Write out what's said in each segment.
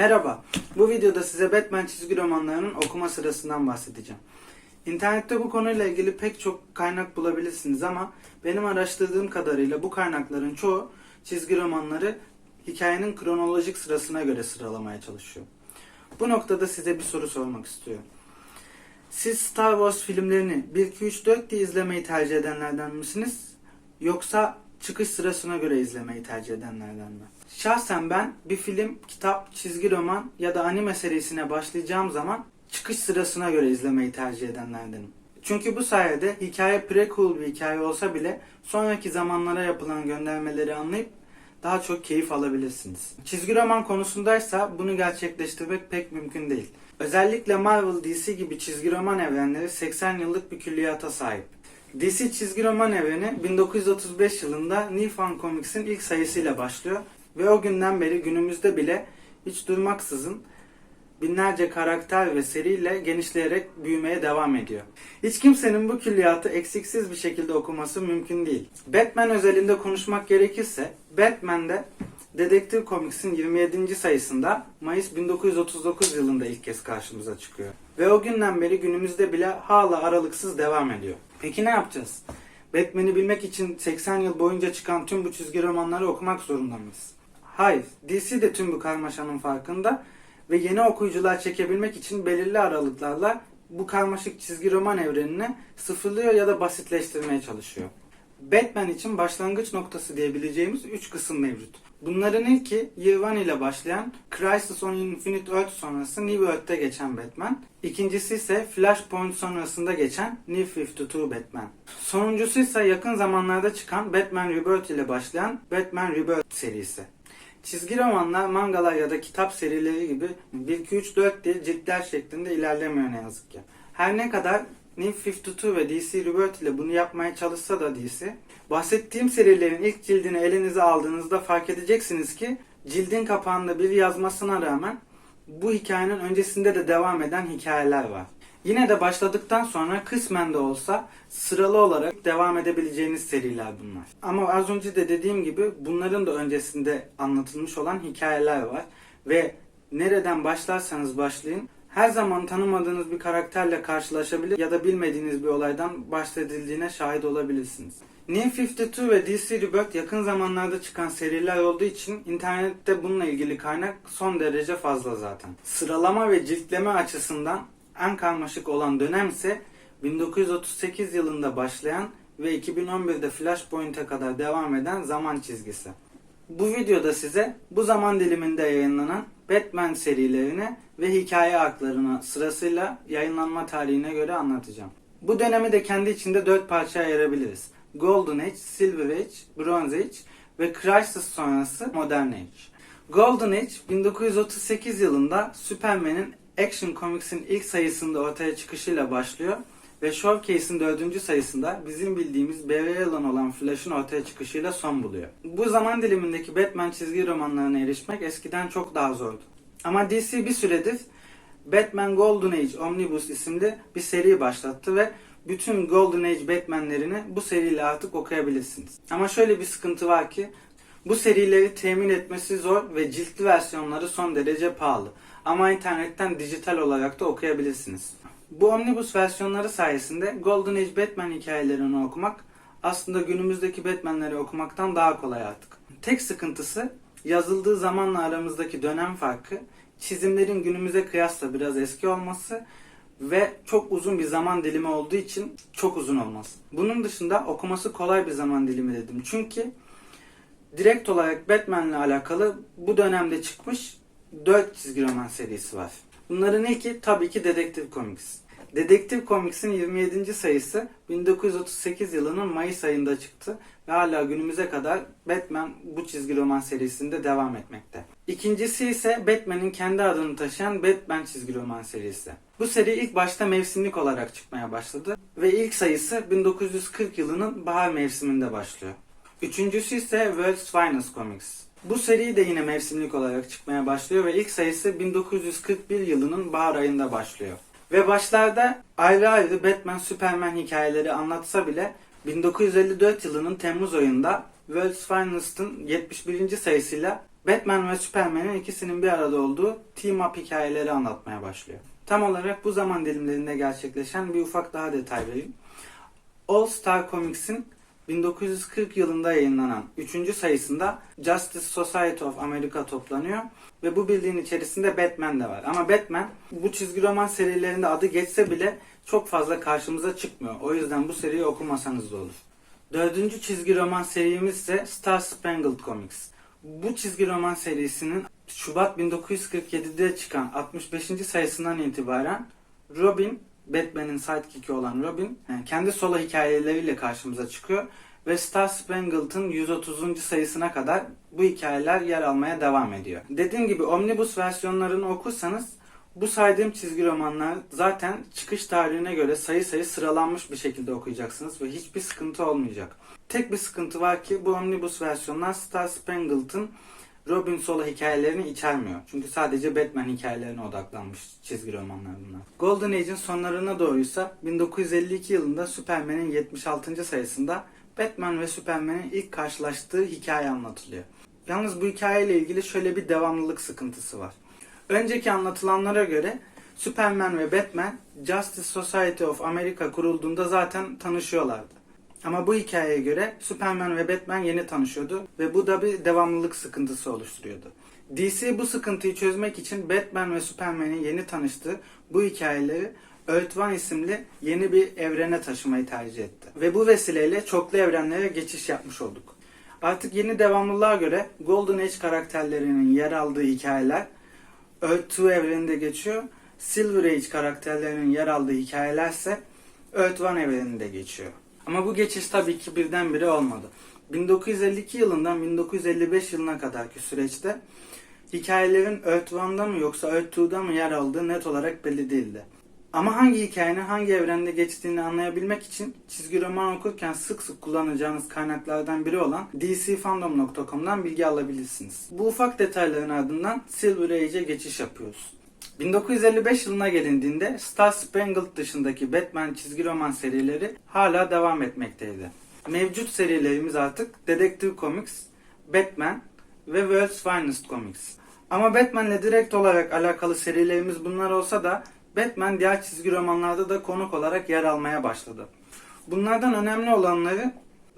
Merhaba, bu videoda size Batman çizgi romanlarının okuma sırasından bahsedeceğim. İnternette bu konuyla ilgili pek çok kaynak bulabilirsiniz ama benim araştırdığım kadarıyla bu kaynakların çoğu çizgi romanları hikayenin kronolojik sırasına göre sıralamaya çalışıyor. Bu noktada size bir soru sormak istiyorum. Siz Star Wars filmlerini 1, 2, 3, 4 diye izlemeyi tercih edenlerden misiniz? Yoksa çıkış sırasına göre izlemeyi tercih edenlerden mi? Şahsen ben bir film, kitap, çizgi roman ya da anime serisine başlayacağım zaman çıkış sırasına göre izlemeyi tercih edenlerdenim. Çünkü bu sayede hikaye prequel bir hikaye olsa bile sonraki zamanlara yapılan göndermeleri anlayıp daha çok keyif alabilirsiniz. Çizgi roman konusundaysa bunu gerçekleştirmek pek mümkün değil. Özellikle Marvel, DC gibi çizgi roman evrenleri 80 yıllık bir külliyata sahip. DC çizgi roman evreni 1935 yılında New Fun Comics'in ilk sayısıyla başlıyor ve o günden beri günümüzde bile hiç durmaksızın binlerce karakter ve seriyle genişleyerek büyümeye devam ediyor. Hiç kimsenin bu külliyatı eksiksiz bir şekilde okuması mümkün değil. Batman özelinde konuşmak gerekirse Batman'de Dedektif Comics'in 27. sayısında Mayıs 1939 yılında ilk kez karşımıza çıkıyor. Ve o günden beri günümüzde bile hala aralıksız devam ediyor. Peki ne yapacağız? Batman'i bilmek için 80 yıl boyunca çıkan tüm bu çizgi romanları okumak zorunda mıyız? Hayır, DC de tüm bu karmaşanın farkında ve yeni okuyucular çekebilmek için belirli aralıklarla bu karmaşık çizgi roman evrenini sıfırlıyor ya da basitleştirmeye çalışıyor. Batman için başlangıç noktası diyebileceğimiz 3 kısım mevcut. Bunların ilki Year One ile başlayan Crisis on Infinite Earth sonrası New Earth'te geçen Batman. İkincisi ise Flashpoint sonrasında geçen New 52 Batman. Sonuncusu ise yakın zamanlarda çıkan Batman Rebirth ile başlayan Batman Rebirth serisi. Çizgi romanlar, mangalar ya da kitap serileri gibi 1, 2, 3, 4 diye ciltler şeklinde ilerlemiyor ne yazık ki. Her ne kadar New 52 ve DC Rebirth ile bunu yapmaya çalışsa da DC, bahsettiğim serilerin ilk cildini elinize aldığınızda fark edeceksiniz ki cildin kapağında bir yazmasına rağmen bu hikayenin öncesinde de devam eden hikayeler var. Yine de başladıktan sonra kısmen de olsa sıralı olarak devam edebileceğiniz seriler bunlar. Ama az önce de dediğim gibi bunların da öncesinde anlatılmış olan hikayeler var. Ve nereden başlarsanız başlayın her zaman tanımadığınız bir karakterle karşılaşabilir ya da bilmediğiniz bir olaydan bahsedildiğine şahit olabilirsiniz. New 52 ve DC Rebirth yakın zamanlarda çıkan seriler olduğu için internette bununla ilgili kaynak son derece fazla zaten. Sıralama ve ciltleme açısından en karmaşık olan dönem ise 1938 yılında başlayan ve 2011'de Flashpoint'e kadar devam eden zaman çizgisi. Bu videoda size bu zaman diliminde yayınlanan Batman serilerini ve hikaye aklarını sırasıyla yayınlanma tarihine göre anlatacağım. Bu dönemi de kendi içinde dört parçaya ayırabiliriz. Golden Age, Silver Age, Bronze Age ve Crisis sonrası Modern Age. Golden Age 1938 yılında Superman'in Action Comics'in ilk sayısında ortaya çıkışıyla başlıyor ve Showcase'in dördüncü sayısında bizim bildiğimiz Barry Allen olan Flash'ın ortaya çıkışıyla son buluyor. Bu zaman dilimindeki Batman çizgi romanlarına erişmek eskiden çok daha zordu. Ama DC bir süredir Batman Golden Age Omnibus isimli bir seri başlattı ve bütün Golden Age Batman'lerini bu seriyle artık okuyabilirsiniz. Ama şöyle bir sıkıntı var ki bu serileri temin etmesi zor ve ciltli versiyonları son derece pahalı. Ama internetten dijital olarak da okuyabilirsiniz. Bu omnibus versiyonları sayesinde Golden Age Batman hikayelerini okumak aslında günümüzdeki Batman'leri okumaktan daha kolay artık. Tek sıkıntısı yazıldığı zamanla aramızdaki dönem farkı, çizimlerin günümüze kıyasla biraz eski olması ve çok uzun bir zaman dilimi olduğu için çok uzun olması. Bunun dışında okuması kolay bir zaman dilimi dedim. Çünkü direkt olarak Batman'le alakalı bu dönemde çıkmış 4 çizgi roman serisi var. Bunların ilki tabii ki Detective Comics. Detective Comics'in 27. sayısı 1938 yılının Mayıs ayında çıktı ve hala günümüze kadar Batman bu çizgi roman serisinde devam etmekte. İkincisi ise Batman'in kendi adını taşıyan Batman çizgi roman serisi. Bu seri ilk başta mevsimlik olarak çıkmaya başladı ve ilk sayısı 1940 yılının bahar mevsiminde başlıyor. Üçüncüsü ise World's Finest Comics. Bu seri de yine mevsimlik olarak çıkmaya başlıyor ve ilk sayısı 1941 yılının bahar ayında başlıyor. Ve başlarda ayrı ayrı Batman Superman hikayeleri anlatsa bile 1954 yılının Temmuz ayında World's Finest'ın 71. sayısıyla Batman ve Superman'in ikisinin bir arada olduğu team up hikayeleri anlatmaya başlıyor. Tam olarak bu zaman dilimlerinde gerçekleşen bir ufak daha detay vereyim. All Star Comics'in 1940 yılında yayınlanan 3. sayısında Justice Society of America toplanıyor ve bu bildiğin içerisinde Batman de var. Ama Batman bu çizgi roman serilerinde adı geçse bile çok fazla karşımıza çıkmıyor. O yüzden bu seriyi okumasanız da olur. Dördüncü çizgi roman serimiz ise Star Spangled Comics. Bu çizgi roman serisinin Şubat 1947'de çıkan 65. sayısından itibaren Robin, Batman'in sidekick'i olan Robin, yani kendi solo hikayeleriyle karşımıza çıkıyor ve Star Spangled'ın 130. sayısına kadar bu hikayeler yer almaya devam ediyor. Dediğim gibi omnibus versiyonlarını okursanız bu saydığım çizgi romanlar zaten çıkış tarihine göre sayı sayı sıralanmış bir şekilde okuyacaksınız ve hiçbir sıkıntı olmayacak. Tek bir sıkıntı var ki bu omnibus versiyonlar Star Spangled'ın Robin Solo hikayelerini içermiyor. Çünkü sadece Batman hikayelerine odaklanmış çizgi romanlar bunlar. Golden Age'in sonlarına doğruysa 1952 yılında Superman'in 76. sayısında Batman ve Superman'in ilk karşılaştığı hikaye anlatılıyor. Yalnız bu hikayeyle ilgili şöyle bir devamlılık sıkıntısı var. Önceki anlatılanlara göre Superman ve Batman Justice Society of America kurulduğunda zaten tanışıyorlardı. Ama bu hikayeye göre Superman ve Batman yeni tanışıyordu ve bu da bir devamlılık sıkıntısı oluşturuyordu. DC bu sıkıntıyı çözmek için Batman ve Superman'in yeni tanıştığı bu hikayeleri Earth One isimli yeni bir evrene taşımayı tercih etti. Ve bu vesileyle çoklu evrenlere geçiş yapmış olduk. Artık yeni devamlılığa göre Golden Age karakterlerinin yer aldığı hikayeler Earth 2 evreninde geçiyor. Silver Age karakterlerinin yer aldığı hikayeler ise Earth 1 evreninde geçiyor. Ama bu geçiş tabii ki birdenbire olmadı. 1952 yılından 1955 yılına kadarki süreçte hikayelerin Earth 1'da mı yoksa Earth 2'da mı yer aldığı net olarak belli değildi. Ama hangi hikayenin hangi evrende geçtiğini anlayabilmek için çizgi roman okurken sık sık kullanacağınız kaynaklardan biri olan dcfandom.com'dan bilgi alabilirsiniz. Bu ufak detayların ardından Silver Age'e geçiş yapıyoruz. 1955 yılına gelindiğinde Star Spangled dışındaki Batman çizgi roman serileri hala devam etmekteydi. Mevcut serilerimiz artık Detective Comics, Batman ve World's Finest Comics. Ama Batman'le direkt olarak alakalı serilerimiz bunlar olsa da Batman diğer çizgi romanlarda da konuk olarak yer almaya başladı. Bunlardan önemli olanları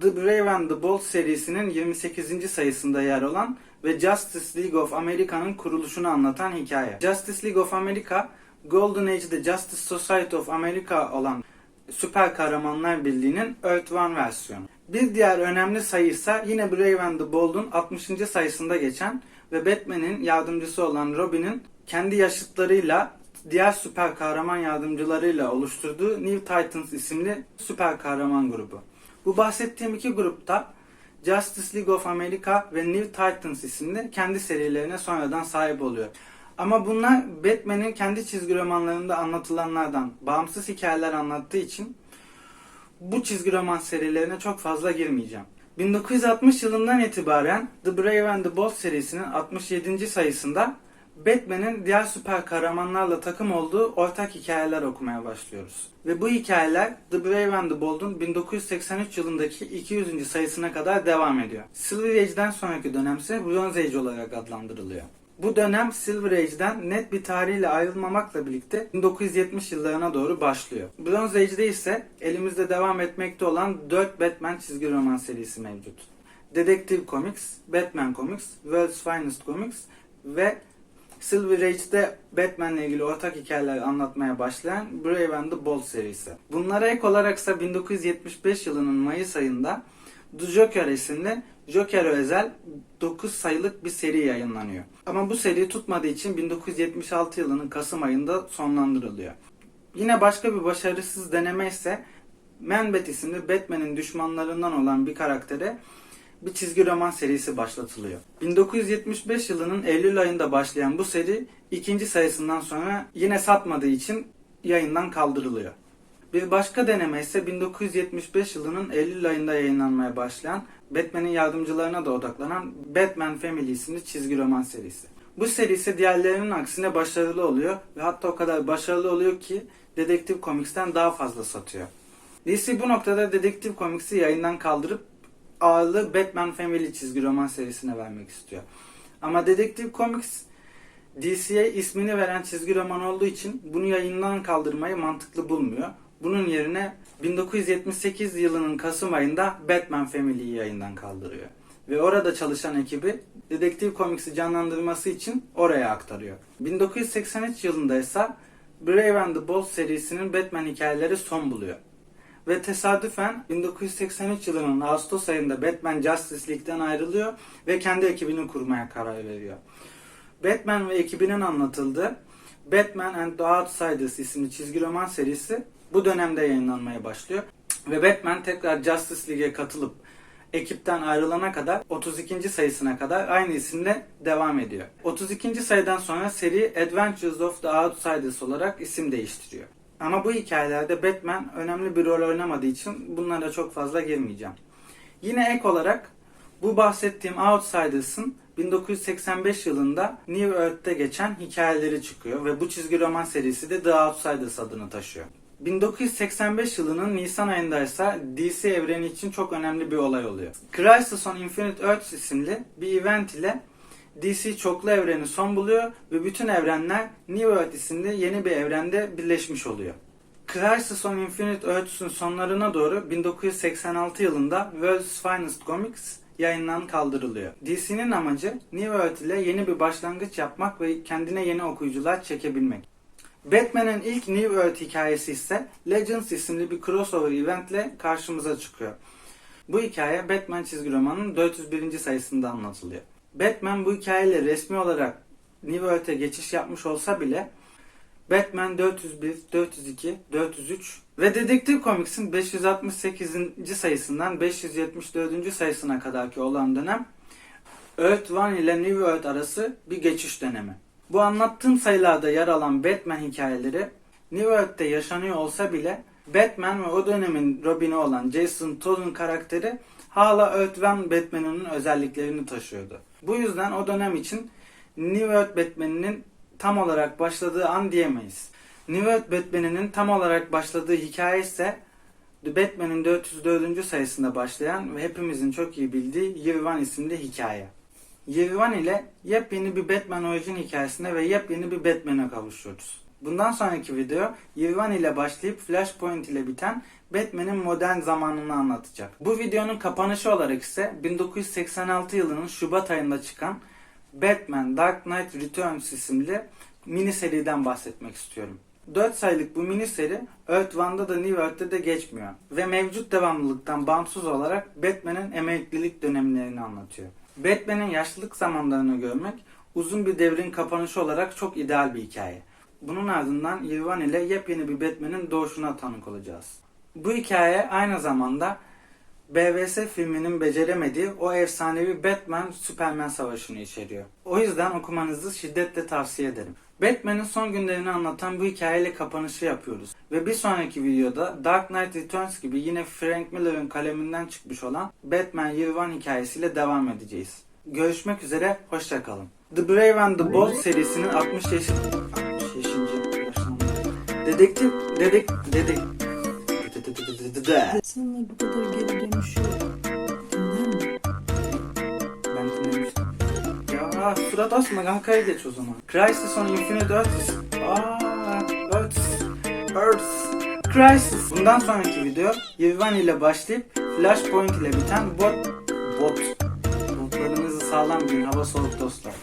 The Brave and the Bold serisinin 28. sayısında yer olan ve Justice League of America'nın kuruluşunu anlatan hikaye. Justice League of America, Golden Age'de Justice Society of America olan Süper Kahramanlar Birliği'nin Earth One versiyonu. Bir diğer önemli sayı ise yine Brave and the Bold'un 60. sayısında geçen ve Batman'in yardımcısı olan Robin'in kendi yaşıtlarıyla diğer süper kahraman yardımcılarıyla oluşturduğu New Titans isimli süper kahraman grubu. Bu bahsettiğim iki grupta Justice League of America ve New Titans isimli kendi serilerine sonradan sahip oluyor. Ama bunlar Batman'in kendi çizgi romanlarında anlatılanlardan bağımsız hikayeler anlattığı için bu çizgi roman serilerine çok fazla girmeyeceğim. 1960 yılından itibaren The Brave and the Bold serisinin 67. sayısında Batman'in diğer süper kahramanlarla takım olduğu ortak hikayeler okumaya başlıyoruz. Ve bu hikayeler The Brave and the Bold'un 1983 yılındaki 200. sayısına kadar devam ediyor. Silver Age'den sonraki dönemse Bronze Age olarak adlandırılıyor. Bu dönem Silver Age'den net bir tarihle ayrılmamakla birlikte 1970 yıllarına doğru başlıyor. Bronze Age'de ise elimizde devam etmekte olan 4 Batman çizgi roman serisi mevcut. Detective Comics, Batman Comics, World's Finest Comics ve Silver Age'de Batman'le ilgili ortak hikayeler anlatmaya başlayan Brave and the Bold serisi. Bunlara ek olaraksa 1975 yılının Mayıs ayında The Joker isimli Joker özel 9 sayılık bir seri yayınlanıyor. Ama bu seri tutmadığı için 1976 yılının Kasım ayında sonlandırılıyor. Yine başka bir başarısız deneme ise Man-Bat isimli Batman'in düşmanlarından olan bir karaktere bir çizgi roman serisi başlatılıyor. 1975 yılının Eylül ayında başlayan bu seri ikinci sayısından sonra yine satmadığı için yayından kaldırılıyor. Bir başka deneme ise 1975 yılının Eylül ayında yayınlanmaya başlayan Batman'in yardımcılarına da odaklanan Batman Family isimli çizgi roman serisi. Bu seri ise diğerlerinin aksine başarılı oluyor ve hatta o kadar başarılı oluyor ki Detective Comics'ten daha fazla satıyor. DC bu noktada Detective Comics'i yayından kaldırıp ağırlığı Batman Family çizgi roman serisine vermek istiyor. Ama Detective Comics DC'ye ismini veren çizgi roman olduğu için bunu yayından kaldırmayı mantıklı bulmuyor. Bunun yerine 1978 yılının Kasım ayında Batman Family'yi yayından kaldırıyor. Ve orada çalışan ekibi Detective Comics'i canlandırması için oraya aktarıyor. 1983 yılında ise Brave and the Bold serisinin Batman hikayeleri son buluyor. Ve tesadüfen 1983 yılının Ağustos ayında Batman Justice League'den ayrılıyor ve kendi ekibini kurmaya karar veriyor. Batman ve ekibinin anlatıldığı Batman and the Outsiders isimli çizgi roman serisi bu dönemde yayınlanmaya başlıyor. Ve Batman tekrar Justice League'e katılıp ekipten ayrılana kadar 32. sayısına kadar aynı isimle devam ediyor. 32. sayıdan sonra seri Adventures of the Outsiders olarak isim değiştiriyor. Ama bu hikayelerde Batman önemli bir rol oynamadığı için bunlara çok fazla girmeyeceğim. Yine ek olarak bu bahsettiğim Outsiders'ın 1985 yılında New Earth'te geçen hikayeleri çıkıyor ve bu çizgi roman serisi de The Outsiders adını taşıyor. 1985 yılının Nisan ayında ise DC evreni için çok önemli bir olay oluyor. Crisis on Infinite Earths isimli bir event ile DC çoklu evreni son buluyor ve bütün evrenler New Earth isimli yeni bir evrende birleşmiş oluyor. Crisis on Infinite Earths'ün sonlarına doğru 1986 yılında World's Finest Comics yayından kaldırılıyor. DC'nin amacı New Earth ile yeni bir başlangıç yapmak ve kendine yeni okuyucular çekebilmek. Batman'in ilk New Earth hikayesi ise Legends isimli bir crossover eventle karşımıza çıkıyor. Bu hikaye Batman çizgi romanının 401. sayısında anlatılıyor. Batman bu hikayeyle resmi olarak New Earth'e geçiş yapmış olsa bile Batman 401, 402, 403 ve Detective Comics'in 568. sayısından 574. sayısına kadarki olan dönem Earth One ile New Earth arası bir geçiş dönemi. Bu anlattığım sayılarda yer alan Batman hikayeleri New Earth'te yaşanıyor olsa bile Batman ve o dönemin Robin'i olan Jason Todd'un karakteri hala Earth One Batman'inin özelliklerini taşıyordu. Bu yüzden o dönem için New Earth Batman'inin tam olarak başladığı an diyemeyiz. New Earth Batman'inin tam olarak başladığı hikaye ise The Batman'in 404. sayısında başlayan ve hepimizin çok iyi bildiği Year One isimli hikaye. Year One ile yepyeni bir Batman orijin hikayesine ve yepyeni bir Batman'e kavuşuyoruz. Bundan sonraki video One ile başlayıp Flashpoint ile biten Batman'in modern zamanını anlatacak. Bu videonun kapanışı olarak ise 1986 yılının Şubat ayında çıkan Batman Dark Knight Returns isimli mini seriden bahsetmek istiyorum. 4 sayılık bu mini seri Earth One'da da New Earth'te de geçmiyor ve mevcut devamlılıktan bağımsız olarak Batman'in emeklilik dönemlerini anlatıyor. Batman'in yaşlılık zamanlarını görmek uzun bir devrin kapanışı olarak çok ideal bir hikaye. Bunun ardından Yirvan ile yepyeni bir Batman'in doğuşuna tanık olacağız. Bu hikaye aynı zamanda BVS filminin beceremediği o efsanevi Batman Superman savaşını içeriyor. O yüzden okumanızı şiddetle tavsiye ederim. Batman'in son günlerini anlatan bu hikayeyle kapanışı yapıyoruz. Ve bir sonraki videoda Dark Knight Returns gibi yine Frank Miller'ın kaleminden çıkmış olan Batman Year One hikayesiyle devam edeceğiz. Görüşmek üzere, hoşçakalın. The Brave and the Bold serisinin 60 yaş... 60 yaşıncı yaşlandı. Dedektif... Dedek... Dedek... İnsanlar bu kadar geri dönüşüyor. Dinler mi? Ben dinlemiştim. Ya surat asma kankaya geç o zaman. Crisis on Infinite Earths. Aa, Earths. Earths. Crisis. Bundan sonraki video Yirvan ile başlayıp Flashpoint ile biten bot... Bot. Botlarınızı sağlam giyin hava soğuk dostlar.